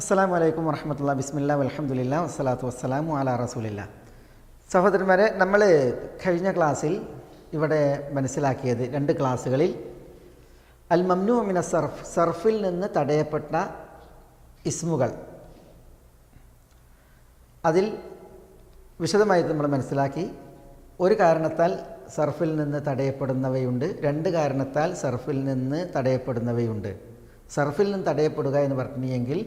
അസ്സാം വലൈക്കും വർഹമത്തുള്ള ബിസ്മില്ല വലഹമുല്ല വസ്സലാത്തു വസ്സലാമു അല റസൂലില്ല സഹോദരന്മാരെ നമ്മൾ കഴിഞ്ഞ ക്ലാസ്സിൽ ഇവിടെ മനസ്സിലാക്കിയത് രണ്ട് ക്ലാസ്സുകളിൽ അൽ മംനു മിന സർഫ് സർഫിൽ നിന്ന് തടയപ്പെട്ട ഇസ്മുകൾ. അതിൽ വിശദമായിട്ട് നമ്മൾ മനസ്സിലാക്കി ഒരു കാരണത്താൽ സർഫിൽ നിന്ന് തടയപ്പെടുന്നവയുണ്ട് രണ്ട് കാരണത്താൽ സർഫിൽ നിന്ന് തടയപ്പെടുന്നവയുണ്ട്. സർഫിൽ നിന്ന് തടയപ്പെടുക എന്ന് പറഞ്ഞെങ്കിൽ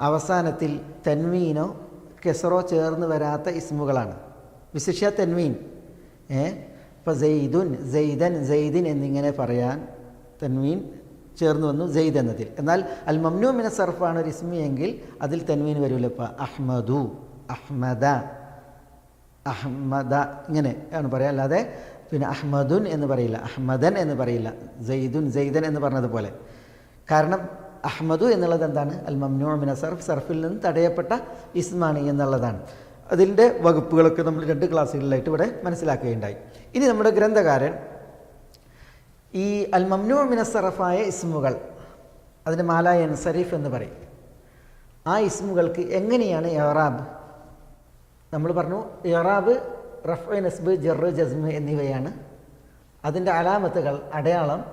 അവസാനത്തിൽ തൻവീനോ കെസറോ ചേർന്ന് വരാത്ത ഇസ്മുകളാണ്. വിശിഷ്യ തൻവീൻ ഏ? ഇപ്പോൾ ജെയ്ദുൻ ജെയ്ദൻ ജെയ്ദിൻ എന്നിങ്ങനെ പറയാൻ തൻവീൻ ചേർന്ന് വന്നു ജെയ്ദ് എന്നതിൽ. എന്നാൽ അൽ മംനു മിന സർഫാണ് ഒരു ഇസ്മി എങ്കിൽ അതിൽ തൻവീൻ വരൂല. ഇപ്പോൾ അഹ്മദു അഹ്മദ അഹ്മദ ഇങ്ങനെ ആണ് പറയുക അല്ലാതെ പിന്നെ അഹ്മദുൻ എന്ന് പറയില്ല. അഹ്മദൻ എന്ന് പറയില്ല. ജെയ്ദുൻ ജെയ്ദൻ എന്ന് പറഞ്ഞതുപോലെ. കാരണം അഹ്മദു എന്നുള്ളത് എന്താണ്? അൽ മംനു സർഫ് സർഫിൽ നിന്ന് തടയപ്പെട്ട ഇസ്മാണ് എന്നുള്ളതാണ്. അതിന്റെ വകുപ്പുകളൊക്കെ നമ്മൾ രണ്ട് ക്ലാസ്സുകളിലായിട്ട് ഇവിടെ മനസ്സിലാക്കുകയുണ്ടായി. ഇനി നമ്മുടെ ഗ്രന്ഥകാരൻ ഈ അൽ മംനു മിന സർഫായ ഇസ്മുകൾ അതിന്റെ മാലായൻ സരീഫ് എന്ന് പറയും. ആ ഇസ്മുകൾക്ക് എങ്ങനെയാണ് എറാബ് നമ്മൾ പറഞ്ഞു എറാബ് റഫ് നസ്ബ് ജറ് ജസ്മ് എന്നിവയാണ്. അതിന്റെ അലാമത്തുകൾ അടയാളം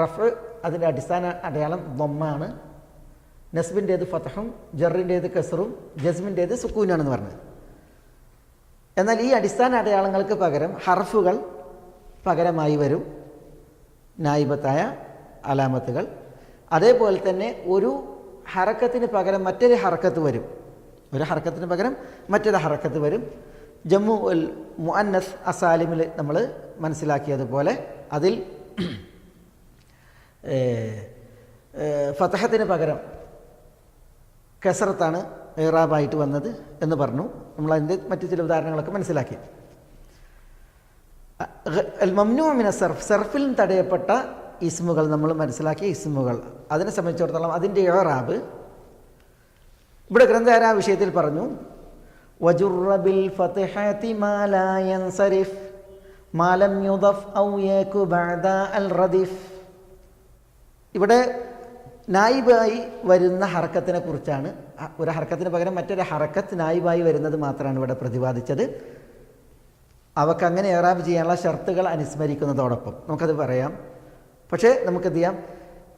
റഫ് അതിന്റെ അടിസ്ഥാന അടയാളം ദൊമ്മാണ്. നസ്ബിന്റേത് ഫതഹും ജറിന്റേത് കസറും ജസ്മിന്റേത് സുക്കൂനാണെന്ന് പറഞ്ഞത്. എന്നാൽ ഈ അടിസ്ഥാന അടയാളങ്ങൾക്ക് പകരം ഹർഫുകൾ പകരമായി വരും. നായിബത്തായ അലാമത്തുകൾ. അതേപോലെ തന്നെ ഒരു ഹറക്കത്തിന് പകരം മറ്റൊരു ഹറക്കത്ത് വരും. ഒരു ഹറക്കത്തിന് പകരം മറ്റൊരു ഹറക്കത്ത് വരും. ജമ്മു ഉൽ മുഅന്നസ് അസാലിമിൽ നമ്മൾ മനസ്സിലാക്കിയതുപോലെ അതിൽ ഫതഹത്തിന് പകരം കസറത്താണ് ഏറാബായിട്ട് വന്നത് എന്ന് പറഞ്ഞു. നമ്മൾ അതിന്റെ മറ്റു ചില ഉദാഹരണങ്ങളൊക്കെ മനസ്സിലാക്കി. മംനുമിന സർഫ്. സർഫിൽ തടയപ്പെട്ട ഇസ്മുകൾ നമ്മൾ മനസ്സിലാക്കിയ ഇസ്മുകൾ. അതിനെ സംബന്ധിച്ചിടത്തോളം അതിന്റെ ഇറാബ്. ഇവിടെ ഗ്രന്ഥകാര ആ വിഷയത്തിൽ പറഞ്ഞു വജുറബിൽ മാലായൻ സരിഫ് മാലം യുദഫ് ഔ ബഅദ അൽ റദിഫ്. ഇവിടെ നായിബായി വരുന്ന ഹർക്കത്തിനെ കുറിച്ചാണ്. ഒരു ഹർക്കത്തിന് പകരം മറ്റൊരു ഹർക്കത്ത് നായിബായി വരുന്നത് മാത്രമാണ് ഇവിടെ പ്രതിപാദിച്ചത്. അവക്ക് അങ്ങനെ ഏറാബ് ചെയ്യാനുള്ള ഷർത്തുകൾ അനുസ്മരിക്കുന്നതോടൊപ്പം. നമുക്കത് പറയാം. പക്ഷേ നമുക്കെന്ത് ചെയ്യാം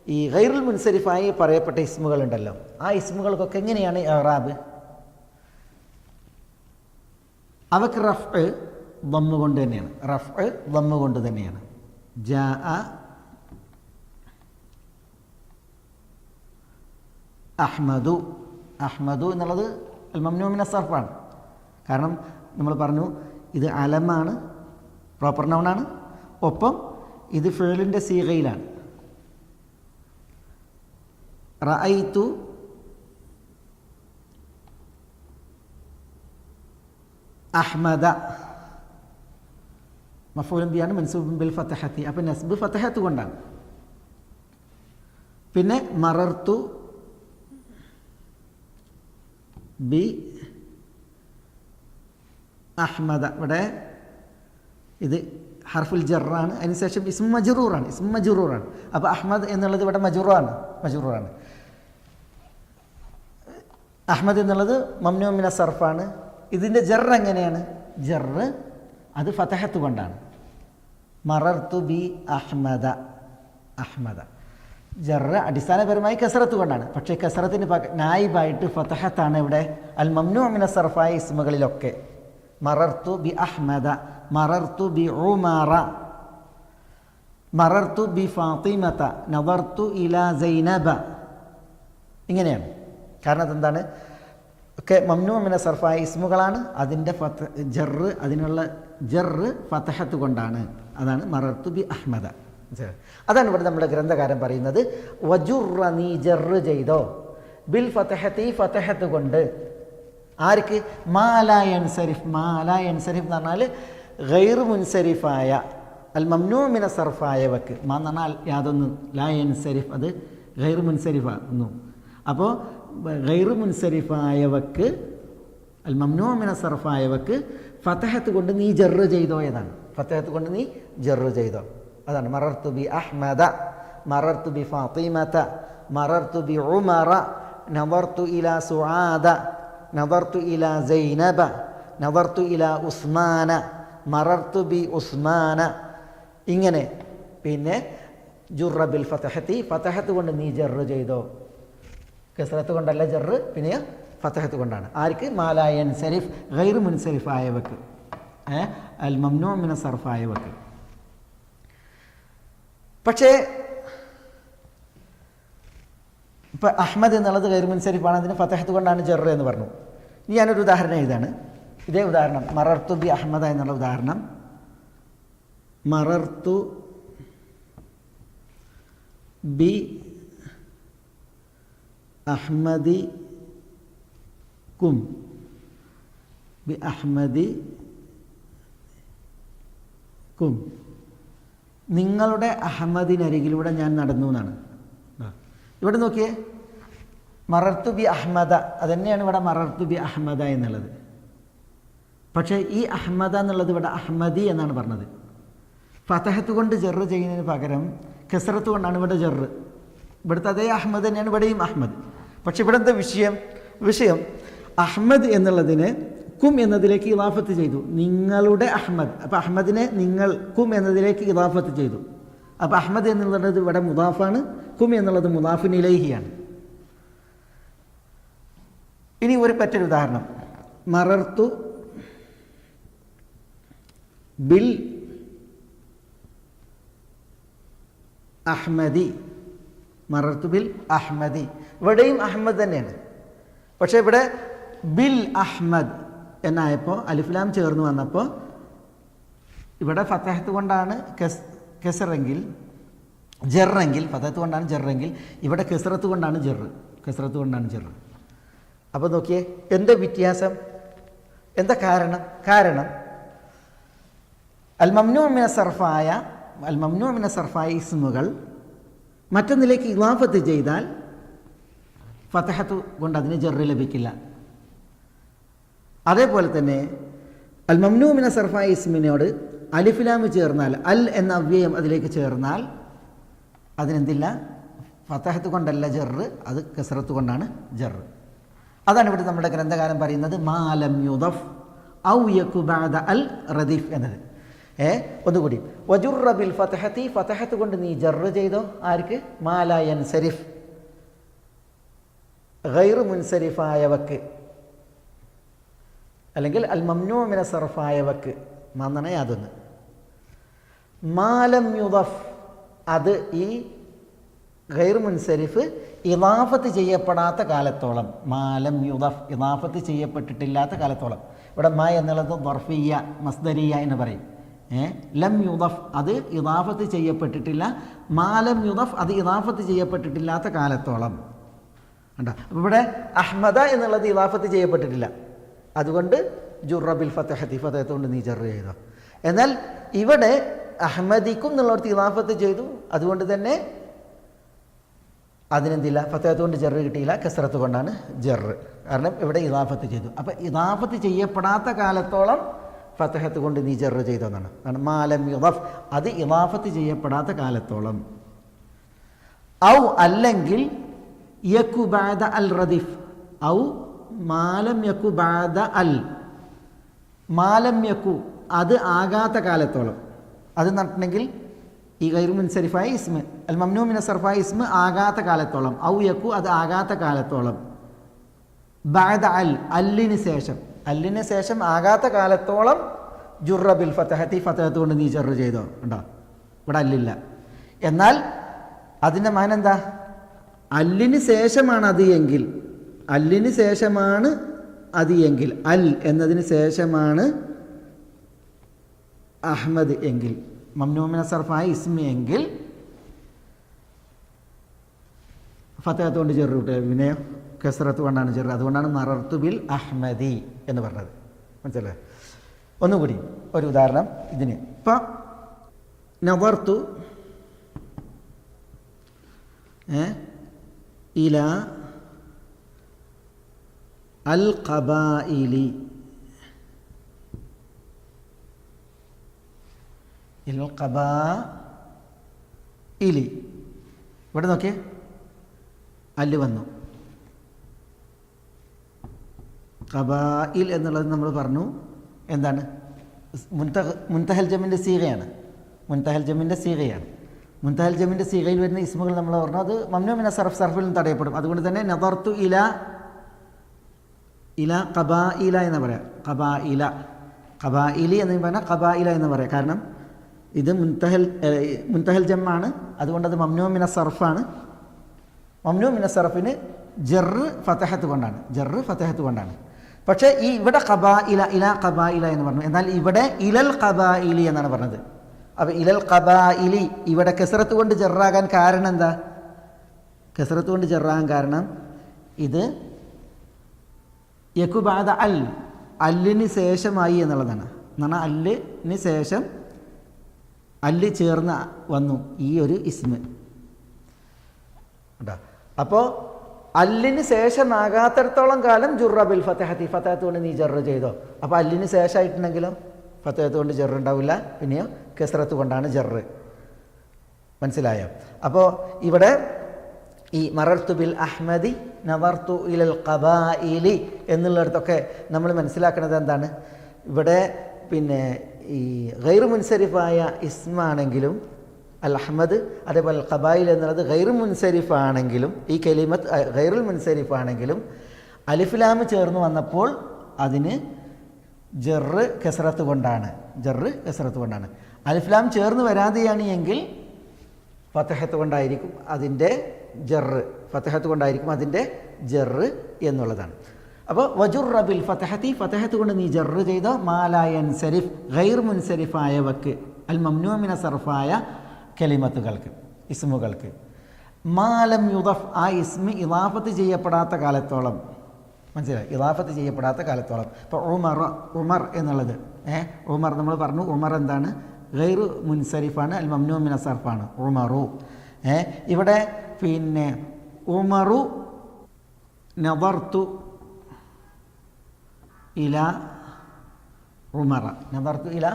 ഈ ഗൈറുൽ മുൻസരിഫായി പറയപ്പെട്ട ഇസ്മുകളുണ്ടല്ലോ. ആ ഇസ്മുകൾക്കൊക്കെ എങ്ങനെയാണ് ഏറാബ്? അവക്ക് റഫ് ദമ്മ് കൊണ്ട് തന്നെയാണ്. റഫ് ദമ്മ് കൊണ്ട് തന്നെയാണ്. ജാ അഹ്മദു അഹ്മദു എന്നുള്ളത് മംനൂമിന സർഫാണ്. കാരണം നമ്മൾ പറഞ്ഞു ഇത് അലമാണ് പ്രോപ്പർ നൗണാണ് ഒപ്പം ഇത് ഫേളിന്റെ സീകയിലാണ് റഅയ്തു അഹ്മദ. മഫൂലും ബിയാണ് മൻസൂബും ബിൽ ഫത്തഹത്തി. അപ്പം നസ്ബ് ഫത്തഹത്ത് കൊണ്ടാണ്. പിന്നെ മറർത്തു ബി അഹ്മദ. ഇവിടെ ഇത് ഹർഫുൽ ജറാണ് അതിനുശേഷം ഇസ്മ മജറൂറാണ് ഇസ്മ മജറൂറാണ്. അപ്പോൾ അഹ്മദ് എന്നുള്ളത് ഇവിടെ മജറൂറാണ് മജറൂറാണ്. അഹ്മദ് എന്നുള്ളത് മമ്നോമിന സർഫാണ്. ഇതിന്റെ ജർ എങ്ങനെയാണ്? ജറ് അത് ഫതഹത്ത് കൊണ്ടാണ്. മറർത്തു ബി അഹ്മദ അഹ്മദ. ജറ് അടിസ്ഥാനപരമായി കസറത്ത് കൊണ്ടാണ്. പക്ഷേ കസറത്തിന് നായിബായിട്ട് ഫതഹത്താണ് ഇവിടെ. അൽ മംനുമിന സർഫായ ഇസ്മുകളിലൊക്കെ. മറർത്തു ബി അഹ്മദ മറർത്തു ബി ഉമാറ മറർത്തു ബി ഫാത്തിമത നവർത്തു ഇല സൈനബ. ഇങ്ങനെയാണ്. കാരണം അതെന്താണ്? ഒക്കെ മംനുമിന സർഫായ ഇസ്മുകളാണ്. അതിന്റെ ഫത്ത് ജറ് അതിനുള്ള ജറ് ഫതഹത്ത് കൊണ്ടാണ്. അതാണ് മറർത്തു ബി അഹ്മദ. അതാണ് ഇവിടെ നമ്മുടെ ഗ്രന്ഥകാരൻ പറയുന്നത്. ചെയ്തോ. ബിൽ കൊണ്ട്. ആർക്ക്? മാലായൻ സരിഫ് മാലായൻ സരിഫ് എന്ന് പറഞ്ഞാൽ ഗൈർ മുൻസരിഫായ അൽ മംനൂമിന സർഫായവക്ക്. മാ എന്ന് പറഞ്ഞാൽ യാതൊന്നും. ലായൻ സരിഫ് അത് ഗൈർ മുൻസരിഫാകുന്നു. അപ്പോൾ ഗൈർ മുൻസരിഫായവക്ക് അൽ മംനൂമിന സർഫായവക്ക് ഫതഹത്ത് കൊണ്ട് നീ ജറ് ചെയ്തോ എന്നാണ് ഫതഹത്ത് കൊണ്ട് നീ ജറ് ചെയ്തോ. അതാണ് മറർത്തു ബി അഹ്മദ മറർത്തു ബി ഫാത്തിമത മറർത്തു ബി ഉമറ നവർത്തു ഇല സുആദ നവർത്തു ഇല സൈനബ നവർത്തു ഇല ഉസ്മാന മറർത്തു ബി ഉസ്മാന. ഇങ്ങനെ പിന്നെ ജുറബിൽ ഫതഹത്തി ഫതഹത്ത് കൊണ്ട് നീ ജറ് ചെയ്തോ. കസറത്ത് കൊണ്ടല്ല ജറ് പിന്നെ ഫതഹത്ത് കൊണ്ടാണ്. ആർക്ക്? മാലായൻ സരിഫ് ഗൈർ മുൻസരിഫ് ആയവക്ക് ഏ? അൽ മംനു മിന സർഫ് ആയവക്ക് പക്ഷേ ഇപ്പം അഹമ്മദ് എന്നുള്ളത് ഗൈർ മുൻസരിഫാണ് അതിന് ഫത്തഹത്ത് കൊണ്ടാണ് ജറ് എന്ന് പറഞ്ഞു. ഇനി ഞാനൊരു ഉദാഹരണം എഴുതാണ്. ഇതേ ഉദാഹരണം മറർത്തു ബി അഹമ്മദ എന്നുള്ള ഉദാഹരണം. മറർത്തു ബി അഹമ്മദി കും ബി അഹമ്മദി കും നിങ്ങളുടെ അഹമ്മദിനരികിലൂടെ ഞാൻ നടന്നു എന്നാണ്. ഇവിടെ നോക്കിയേ. മറർത്തു ബി അഹമ്മദ. അതുതന്നെയാണ് ഇവിടെ മറർത്തു ബി അഹമ്മദ എന്നുള്ളത്. പക്ഷേ ഈ അഹമ്മദ എന്നുള്ളത് ഇവിടെ അഹമ്മദി എന്നാണ് പറഞ്ഞത്. ഫതഹത്ത് കൊണ്ട് ജെറ് ചെയ്യുന്നതിന് പകരം കെസറത്ത് കൊണ്ടാണ് ഇവിടെ ജെറ്. ഇവിടുത്തെ അതേ അഹമ്മദ് തന്നെയാണ് ഇവിടെയും അഹമ്മദ്. പക്ഷെ ഇവിടെ എന്താ വിഷയം? വിഷയം അഹമ്മദ് എന്നുള്ളതിന് കും എന്നതിലേക്ക് ഇതാഫത്ത് ചെയ്തു. നിങ്ങളുടെ അഹമ്മദ് അപ്പോൾ അഹമ്മദിനെ നിങ്ങൾ കും എന്നതിലേക്ക് ഇതാഫത്ത് ചെയ്തു. അപ്പോൾ അഹമ്മദ് എന്നുള്ളത് ഇവിടെ മുദാഫാണ്. കും എന്നുള്ളത് മുദാഫിൻ ഇലേഹിയാണ് ഇനി ഒരു പറ്റൊരു ഉദാഹരണം. മറർത്തു ബിൽ അഹ്മദി. മറർത്തു ബിൽ അഹ്മദി. ഇവിടെയും അഹമ്മദ് തന്നെയാണ്. പക്ഷേ ഇവിടെ ബിൽ അഹ്മദ് എന്നായപ്പോൾ അലിഫ്ലാം ചേർന്ന് വന്നപ്പോൾ ഇവിടെ ഫത്തഹത്ത് കൊണ്ടാണ് കെസ് കെസറെങ്കിൽ ജെറെങ്കിൽ ഫത്തഹത്ത് കൊണ്ടാണ് ജെറെങ്കിൽ ഇവിടെ കെസറത്ത് കൊണ്ടാണ് ജെറ് കെസറത്ത് കൊണ്ടാണ് ജെറ് അപ്പോൾ നോക്കിയേ എന്താ വ്യത്യാസം? എന്താ കാരണം? കാരണം അൽ മംനൂമിന സർഫായ അൽ മംനൂമിന സർഫായ ഇസ്മുകൾ മറ്റൊന്നിലേക്ക് ഇലാഫത്ത് ചെയ്താൽ ഫത്തേഹത്ത് കൊണ്ട് അതിന് ജെറ് ലഭിക്കില്ല. അതേപോലെ തന്നെ അൽ മംനൂമിന സർഫായ ഇസ്മിനോട് അലിഫിലാമ് ചേർന്നാൽ അൽ എന്ന അവ്യയം അതിലേക്ക് ചേർന്നാൽ അതിനെന്തില്ല? ഫത്തഹത്ത് കൊണ്ടല്ല ജെറ് അത് കസറത്ത് കൊണ്ടാണ് ജെറ് അതാണ് ഇവിടെ നമ്മുടെ ഗ്രന്ഥകാലം പറയുന്നത് മാലം യുദഫ് ഔ യക്കു ബാദ അൽ റദീഫ് എന്നത്. ഏ ഒന്നുകൂടി. വജുറബിൽ ഫതഹത്തി ഫതഹത്ത് കൊണ്ട് നീ ജറ് ചെയ്തോ? ആർക്ക്? മാലായൻ സരിഫ് ഗൈർ മുൻസരിഫായവക്ക്. അല്ലെങ്കിൽ അൽ മംനൂമിന സർഫായവക്ക് മന്നണ അതൊന്ന് മാലം യുദഫ് അത് ഈ ഗൈർ മുൻസരിഫ് ഇതാഫത്ത് ചെയ്യപ്പെടാത്ത കാലത്തോളം മാലം യുദഫ് ഇതാഫത്ത് ചെയ്യപ്പെട്ടിട്ടില്ലാത്ത കാലത്തോളം. ഇവിടെ മ എന്നുള്ളത് ദർഫിയ മസ്ദരിയ എന്ന് പറയും. ഏ? ലം യുദഫ് അത് ഇതാഫത്ത് ചെയ്യപ്പെട്ടിട്ടില്ല. മാലം യുദഫ് അത് ഇതാഫത്ത് ചെയ്യപ്പെട്ടിട്ടില്ലാത്ത കാലത്തോളം. കണ്ടോ? അപ്പോൾ ഇവിടെ അഹ്മദ എന്നുള്ളത് ഇതാഫത്ത് ചെയ്യപ്പെട്ടിട്ടില്ല. അതുകൊണ്ട് ജുറബിൽ ഫത്തഹത്തി ഫത്തഹത്ത് കൊണ്ട് നീ ചെറു ചെയ്തോ. എന്നാൽ ഇവിടെ അഹമ്മദിക്കും എന്നുള്ളവർ ഇലാഫത്ത് ചെയ്തു. അതുകൊണ്ട് തന്നെ അതിനെന്തില്ല? ഫത്തഹത്ത് കൊണ്ട് ജെറ് കിട്ടിയില്ല. കസറത്ത് കൊണ്ടാണ് ജെറ് കാരണം ഇവിടെ ഇലാഫത്ത് ചെയ്തു. അപ്പം ഇലാഫത്ത് ചെയ്യപ്പെടാത്ത കാലത്തോളം ഫത്തഹത്ത് കൊണ്ട് നീ ജെറ് ചെയ്തതെന്നാണ് കാരണം മാലം യുദഫ്. അത് ഇലാഫത്ത് ചെയ്യപ്പെടാത്ത കാലത്തോളം. ഔ അല്ലെങ്കിൽ യക്കുബാദ അൽ റദിഫ്. ഔ മാലം യക്കു ബാദ അൽ. മാലം യക്കു അത് ആകാത്ത കാലത്തോളം. അത് നടത്തണമെങ്കിൽ ഈ ഗൈർ മുൻസരിഫായ ഇസ്മ അൽ മംനൂമിന സർഫായ ഇസ്മ ആകാത്ത കാലത്തോളം. ഔ യക്കു അത് ആകാത്ത കാലത്തോളം. ബാദ അൽ അല്ലിന് ശേഷം. അല്ലിന് ശേഷം ആകാത്ത കാലത്തോളം ജുറബിൽ ഫത്തഹത്തി ഫത്തഹത്ത് കൊണ്ട് നീ ചെറു ചെയ്തോ? ഉണ്ടോ? ഇവിടെ അല്ലില്ല. എന്നാൽ അതിന്റെ മാനെന്താ? അല്ലിന് ശേഷമാണ് അത് എങ്കിൽ അല്ലിന് ശേഷമാണ് അതി എങ്കിൽ അൽ എന്നതിന് ശേഷമാണ് അഹ്മദ് എങ്കിൽ മംനൂമിന സർഫായ ഇസ്മി എങ്കിൽ ഫത്തഹത്ത് കൊണ്ട് ചെറു കിട്ടുക പിന്നെ കെസറത്ത് കൊണ്ടാണ് ചെറു അതുകൊണ്ടാണ് മറർത്തു ബിൽ അഹ്മദി എന്ന് പറഞ്ഞത്. മനസ്സിലേ ഒന്നുകൂടി ഒരു ഉദാഹരണം ഇതിന്. ഇപ്പം നവർത്തു ഇല അൽ ഖബായിലി ഇൽ ഖബാ ഇലി ഇവിടെ നോക്കിയേ. അല്ല് വന്നു. കബായിൽ എന്നുള്ളത് നമ്മൾ പറഞ്ഞു. എന്താണ്? മുൻതഹ മുൻതഹൽ ജമിന്റെ സീകയാണ് മുൻതഹൽ ജമിന്റെ സീകയാണ് മുൻതഹൽ ജമിന്റെ സീകയിൽ വരുന്ന ഇസ്മുകൾ നമ്മൾ പറഞ്ഞു. അത് മമ്നുമിന സർഫ് സർഫിൽ നിന്ന് തടയപ്പെടും. അതുകൊണ്ട് തന്നെ നദർത്തു ഇല ഇല കബാ ഇല എന്ന് പറയാം. കബാ ഇല എന്ന് പറഞ്ഞാൽ കബാ ഇല എന്ന് പറയാം. കാരണം ഇത് മുൻതഹൽ മുൻതഹൽ ജമ്മാണ്. അതുകൊണ്ട് അത് മമ്നുമിന സർഫാണ്. മമ്നുമിന സർഫിന് ജറ് ഫതഹത്ത് കൊണ്ടാണ്. ജെറ് ഫതഹത്ത് കൊണ്ടാണ്. പക്ഷേ ഈ ഇവിടെ കബാ ഇല ഇല കബാ ഇല എന്ന് പറഞ്ഞു. എന്നാൽ ഇവിടെ ഇലൽ കബാ ഇലി എന്നാണ് പറഞ്ഞത്. അപ്പോൾ ഇലൽ കബാ ഇലി ഇവിടെ കെസറത്ത് കൊണ്ട് ജറാകാൻ കാരണം എന്താ? കെസറത്ത് കൊണ്ട് ജറാകാൻ കാരണം ഇത് യക്കുബാദ അൽ. അല്ലിന് ശേഷമായി എന്നുള്ളതാണ്. എന്നാണ് അല്ലിന് ശേഷം അല്ല് ചേർന്ന് വന്നു ഈ ഒരു ഇസ്മ. അപ്പോൾ അല്ലിന് ശേഷമാകാത്തിടത്തോളം കാലം ജുറബിൽ ഫത്തഹത്തി ഫത്തഹത്ത് കൊണ്ട് നീ ജറു ചെയ്തോ. അപ്പോൾ അല്ലിന് ശേഷമായിട്ടുണ്ടെങ്കിലോ? ഫത്തഹത്ത് കൊണ്ട് ജെറു ഉണ്ടാവില്ല. പിന്നെയോ കെസ്രത്ത് കൊണ്ടാണ് ജെറ് മനസ്സിലായോ? അപ്പോൾ ഇവിടെ ഈ മറർത്തു ബിൽ അഹ്മദി നവർത്തു ഇലൽ ഖബായിലി എന്നുള്ളിടത്തൊക്കെ നമ്മൾ മനസ്സിലാക്കുന്നത് എന്താണ്? ഇവിടെ പിന്നെ ഈ ഗൈർ മുൻസരിഫായ ഇസ്മാണെങ്കിലും അൽ അഹമ്മദ് അതേപോലെ ഖബായിൽ എന്നുള്ളത് ഗൈർ മുൻസരിഫാണെങ്കിലും ഈ കലിമത്ത് ഗൈറുൽ മുൻസരിഫാണെങ്കിലും അലിഫിലാമ് ചേർന്ന് വന്നപ്പോൾ അതിന് ജറ് കെസറത്ത് കൊണ്ടാണ്. ജറ് കെസറത്ത് കൊണ്ടാണ്. അലിഫ്ലാം ചേർന്ന് വരാതെയാണ് എങ്കിൽ ഫത്തഹത്ത് കൊണ്ടായിരിക്കും അതിന്റെ ജറ് ഫത്തഹത്ത് കൊണ്ടായിരിക്കും അതിന്റെ ജറ് എന്നുള്ളതാണ്. അപ്പോൾ വജുർ റബിൽ ഫത്തഹത്തി ഫത്തഹത്ത് കൊണ്ട് നീ ജറ് ചെയ്ത? മാലായൻ സരിഫ് ഗൈർ മുൻസരിഫായ വക്ക് അൽ മംനൂമിന സർഫായ കലിമത്തുകൾക്ക് ഇസ്മുകൾക്ക്. മാലം യുദഫ് ആ ഇസ്മി ഇലാഫത്ത് ചെയ്യപ്പെടാത്ത കാലത്തോളം. മനസ്സിലായി? ഇലാഫത്ത് ചെയ്യപ്പെടാത്ത കാലത്തോളം. ഇപ്പോൾ ഉമർ ഉമർ എന്നുള്ളത്. ഏ? ഉമർ നമ്മൾ പറഞ്ഞു ഉമർ എന്താണ്? ഗൈർ മുൻസരിഫാണ് അൽ മംനൂമിന സർഫാണ്. ഉമറു. ഇവിടെ പിന്നെ ഉമറു നദർത്തു ഇല ഉമറ. നദർത്തു ഇല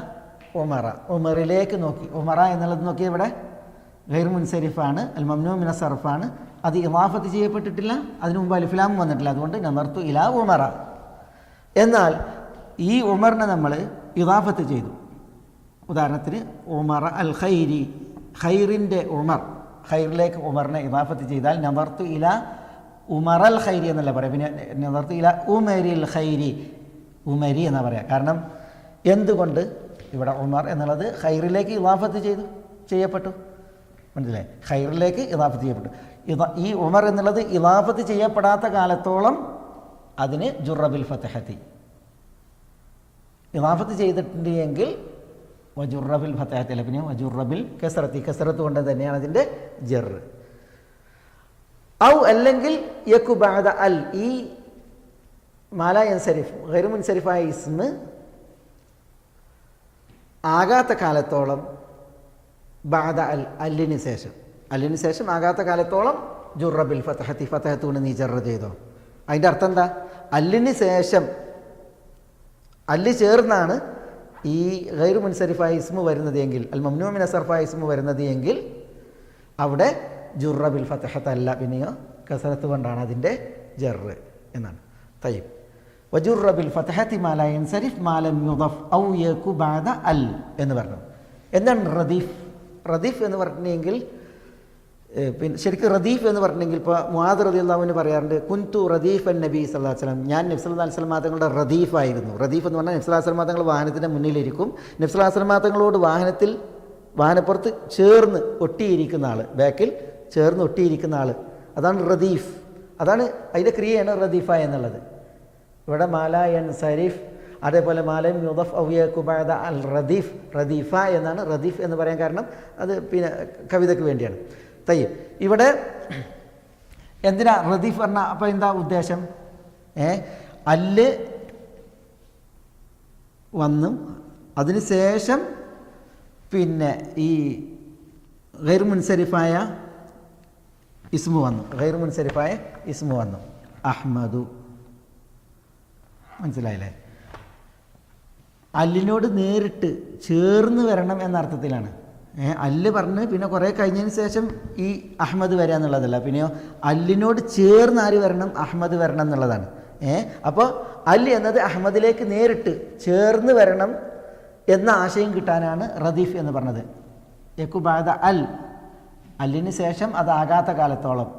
ഉമറ. ഉമറിലേക്ക് നോക്കി. ഉമറ എന്നുള്ളത് നോക്കി ഇവിടെ ഗൈർ മുൻസരിഫാണ് അൽ മംനൂമിന സർഫാണ്. അത് ഇമാഫത്ത് ചെയ്യപ്പെട്ടിട്ടില്ല അതിനു മുമ്പ് അലിഫിലാമും വന്നിട്ടില്ല. അതുകൊണ്ട് നദർത്തു ഇല ഉമറ. എന്നാൽ ഈ ഉമറിനെ നമ്മൾ ഇതാഫത്ത് ചെയ്തു. ഉദാഹരണത്തിന് ഉമർ അൽ ഖൈരി ഖൈറിന്റെ ഉമർ. ഖൈറിലേക്ക് ഉമറിനെ ഇതാഫത്ത് ചെയ്താൽ നദർത്തു ഇല ഉമറൽ ഖൈരി എന്നല്ല പറയാം. പിന്നെ നദർത്തു ഇല ഉമരിൽ ഖൈരി ഉമരി എന്നാ പറയാം. കാരണം എന്തുകൊണ്ട് ഇവിടെ ഉമർ എന്നുള്ളത് ഖൈറിലേക്ക് ഇതാഫത്ത് ചെയ്തു ചെയ്യപ്പെട്ടു. മനസ്സിലായി? ഖൈറിലേക്ക് ഇതാഫത്ത് ചെയ്യപ്പെട്ടു. ഇതാ ഈ ഉമർ എന്നുള്ളത് ഇതാഫത്ത് ചെയ്യപ്പെടാത്ത കാലത്തോളം അതിന് ജുറബിൽ ഫത്തഹത്തി. ഇതാഫത്ത് ചെയ്തിട്ടുണ്ട് എങ്കിൽ വജുറബിൽ ഫത്തഹത്തില്ല പിന്നെ വജുറബിൽ കെസറത്ത്. ഈ കെസറത്ത് കൊണ്ട് തന്നെയാണ് അതിന്റെ ജെറ്. ഔ അല്ലെങ്കിൽ യക്കുബാദ അൽ ഈ മാല എൻസരിഫ് ഗൈർ സരിഫായ ഇസ്മ് ആകാത്ത കാലത്തോളം ബാദ അൽ അല്ലിന് ശേഷം. അല്ലിന് ശേഷം ആകാത്ത കാലത്തോളം ജുറബിൽ ഫത്തഹത്തി. ഫത്തഹത്ത് കൊണ്ട് നീ ജറ ചെയ്തോ. അതിന്റെ അർത്ഥം എന്താ? അല്ലിന് ശേഷം അല്ല് ചേർന്നാണ് ഈ ഗൈർ മുൻസരിഫായ ഇസ്മു വരുന്നത് എങ്കിൽ അൽ മംനൂമിൻ അസർഫായ ഇസ്മു വരുന്നത് എങ്കിൽ അവിടെ ജുറബിൽ ഫത്തഹത്ത് അല്ല പിന്നെയോ കസരത്ത് കൊണ്ടാണ് അതിന്റെ ജറ് എന്നാണ് തയ്യബ് വജുറബിൽ ഫത്തഹത്തി മാല എൻസരിഫ് മാലം യുദഫ് ഔ അൽ എന്ന് പറഞ്ഞു. എന്താണ് റദീഫ്? റദീഫ് എന്ന് പറഞ്ഞെങ്കിൽ പിന്നെ ശരിക്കും റദീഫ് എന്ന് പറഞ്ഞിട്ടുണ്ടെങ്കിൽ ഇപ്പോൾ മുഹാദ് റദി അള്ളാഹുവിന് പറയാറുണ്ട് കുന്തു റദീഫ് അൻ നബി സല്ലാ വസ്ലം ഞാൻ നബ്സല്ലാ വസ്ലം മാതങ്ങളുടെ റദീഫായിരുന്നു. റദീഫ് എന്ന് പറഞ്ഞാൽ നബ്സല്ലാ വസ്ലം മാതങ്ങൾ വാഹനത്തിന്റെ മുന്നിലിരിക്കും. നബ്സല്ലാ വസ്ലം മാതങ്ങളോട് വാഹനത്തിൽ വാഹനപ്പുറത്ത് ചേർന്ന് ഒട്ടിയിരിക്കുന്ന ആൾ ബാക്കിൽ ചേർന്ന് ഒട്ടിയിരിക്കുന്ന ആൾ അതാണ് റദീഫ്. അതാണ് അതിന്റെ ക്രിയയാണ് റദീഫ എന്നുള്ളത്. ഇവിടെ മാല എൻ സരീഫ് അതേപോലെ മാലൻ യുദഫ് ഔയ കുബാദ അൽ റദീഫ് റദീഫ എന്നാണ് റദീഫ് എന്ന് പറയാൻ കാരണം അത് പിന്നെ കവിതയ്ക്ക് വേണ്ടിയാണ്. തയ്യ ഇവിടെ എന്തിനാ റദീഫ് പറഞ്ഞ അപ്പോൾ എന്താ ഉദ്ദേശം? ഏ അല്ല് വന്നും അതിനുശേഷം പിന്നെ ഈ ഗൈർ മുൻസരിഫായ ഇസ്മു വന്നു. ഗൈർ മുൻസരിഫായ ഇസ്മു വന്നു. അഹ്മദു. മനസ്സിലായില്ലേ? അല്ലിനോട് നേരിട്ട് ചേർന്ന് വരണം എന്ന അർത്ഥത്തിലാണ് അല്ല് പറഞ്ഞ് പിന്നെ കുറേ കഴിഞ്ഞതിന് ശേഷം ഈ അഹമ്മദ് വരിക എന്നുള്ളതല്ല. പിന്നെയോ അല്ലിനോട് ചേർന്ന് ആര് വരണം? അഹമ്മദ് വരണം എന്നുള്ളതാണ്. ഏഹ് അപ്പോൾ അല്ല് എന്നത് അഹമ്മദിലേക്ക് നേരിട്ട് ചേർന്ന് വരണം എന്ന ആശയം കിട്ടാനാണ് റദീഫ് എന്ന് പറഞ്ഞത്. യക്കുബാദ അൽ. അല്ലിന് ശേഷം അതാകാത്ത കാലത്തോളം.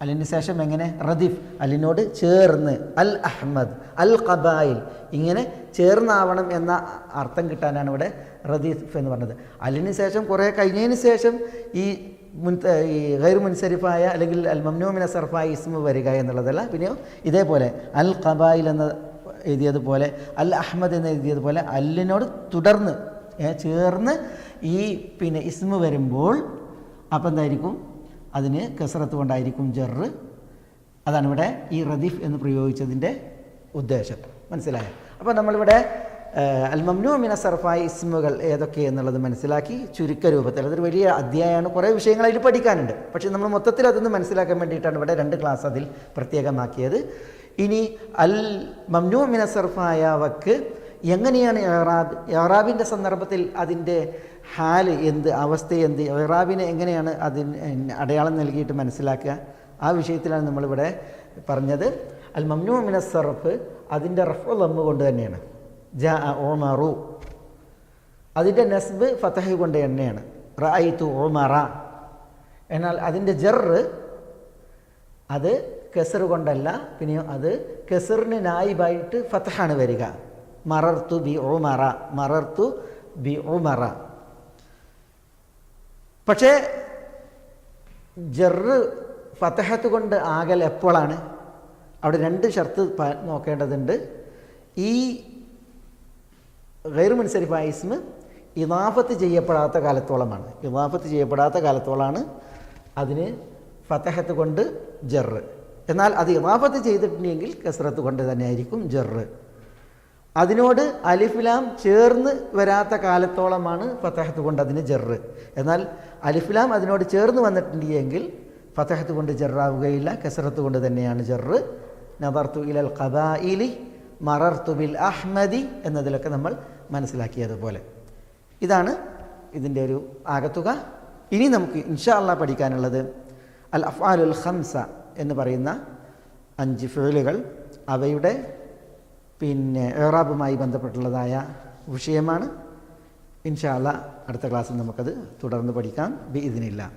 അല്ലിന് ശേഷം എങ്ങനെ? റദീഫ്. അല്ലിനോട് ചേർന്ന്. അൽ അഹമ്മദ് അൽ ഖബായിൽ. ഇങ്ങനെ ചേർന്നാവണം എന്ന അർത്ഥം കിട്ടാനാണ് ഇവിടെ റദീഫ് എന്ന് പറഞ്ഞത്. അല്ലിന് ശേഷം കുറേ കഴിഞ്ഞതിന് ശേഷം ഈ മുൻ ഈ ഗൈർ മുൻസരിഫായ അല്ലെങ്കിൽ അൽ മംനൂമിന സർഫായ ഇസ്മ വരിക എന്നുള്ളതല്ല. പിന്നെയോ ഇതേപോലെ അൽ ഖബായിൽ എന്ന എഴുതിയതുപോലെ അൽ അഹമ്മദ് എന്ന് എഴുതിയതുപോലെ അല്ലിനോട് തുടർന്ന് ചേർന്ന് ഈ പിന്നെ ഇസ്മ വരുമ്പോൾ അപ്പം എന്തായിരിക്കും? അതിന് കസറത്ത് കൊണ്ടായിരിക്കും ജെറ്. അതാണ് ഇവിടെ ഈ റദീഫ് എന്ന് പ്രയോഗിച്ചതിന്റെ ഉദ്ദേശം. മനസ്സിലായോ? അപ്പോൾ നമ്മളിവിടെ അൽമംനു മിന സർഫായ ഇസ്മുകൾ ഏതൊക്കെ എന്നുള്ളത് മനസ്സിലാക്കി ചുരുക്ക രൂപത്തിൽ. അതൊരു വലിയ അധ്യായമാണ്. കുറേ വിഷയങ്ങൾ അതിൽ പഠിക്കാനുണ്ട്. പക്ഷേ നമ്മൾ മൊത്തത്തിൽ അതൊന്ന് മനസ്സിലാക്കാൻ വേണ്ടിയിട്ടാണ് ഇവിടെ രണ്ട് ക്ലാസ് അതിൽ പ്രത്യേകമാക്കിയത്. ഇനി അൽ മംനു മിന സർഫായ വക്ക് എങ്ങനെയാണ് ഏറാബ് ഏറാബിന്റെ സന്ദർഭത്തിൽ അതിന്റെ ഹാൽ എന്ത് അവസ്ഥ എന്ത് ഇറാബിനെ എങ്ങനെയാണ് അതിന് അടയാളം നൽകിയിട്ട് മനസ്സിലാക്കുക? ആ വിഷയത്തിലാണ് നമ്മളിവിടെ പറഞ്ഞത്. അൽ മംനു മിന സർഫ് അതിന്റെ റഫ് ലമ്മ് കൊണ്ട് തന്നെയാണ്. ജ ഓമറു അതിന്റെ നസ്ബ് ഫതഹ് കൊണ്ട് തന്നെയാണ്. റായിത്തു ഓമറ എന്നാൽ അതിന്റെ ജറ് അത് കെസർ കൊണ്ടല്ല പിന്നെയോ അത് കെസറിന് നായിബായിട്ട് ഫതഹാണ് വരിക. മറർത്തു ബി ഉമറ. മറർത്തു ബി ഉമറ. പക്ഷേ ജറ് ഫതഹത്ത് കൊണ്ട് ആകൽ എപ്പോഴാണ് അവിടെ രണ്ട് ഷർത്ത് നോക്കേണ്ടതുണ്ട്. ഈ ഗൈർ മുൻസരിഫായ ഇസ്മ ഇതാഫത്ത് ചെയ്യപ്പെടാത്ത കാലത്തോളമാണ്. ഇതാഫത്ത് ചെയ്യപ്പെടാത്ത കാലത്തോളമാണ് അതിന് ഫതഹത്ത് കൊണ്ട് ജറ് എന്നാൽ അത് ഇതാഫത്ത് ചെയ്തിട്ടുണ്ടെങ്കിൽ കസ്രത്ത് കൊണ്ട് തന്നെയായിരിക്കും ജറ് അതിനോട് അലിഫിലാം ചേർന്ന് വരാത്ത കാലത്തോളമാണ് ഫത്തഹത്ത് കൊണ്ട് അതിന് ജെറ് എന്നാൽ അലിഫിലാം അതിനോട് ചേർന്ന് വന്നിട്ടുണ്ടെങ്കിൽ ഫത്തഹത്ത് കൊണ്ട് ജെറാവുകയില്ല കസറത്ത് കൊണ്ട് തന്നെയാണ് ജെറ് നദർത്തു ഇലൽ ഖബായിലി മറർത്തു ബിൽ അഹ്മദി എന്നതിലൊക്കെ നമ്മൾ മനസ്സിലാക്കിയതുപോലെ. ഇതാണ് ഇതിന്റെ ഒരു ആകത്തുക. ഇനി നമുക്ക് ഇൻഷാ പഠിക്കാനുള്ളത് അൽ അഫ്ആലുൽ ഖംസ എന്ന് പറയുന്ന അഞ്ച് ഫേലുകൾ. അവയുടെ പിന്നെ ഏറാബുമായി ബന്ധപ്പെട്ടുള്ളതായ വിഷയമാണ്. ഇൻഷാല്ല അടുത്ത ക്ലാസ്സിൽ നമുക്കത് തുടർന്ന് പഠിക്കാം. ബി ഇതിനില്ല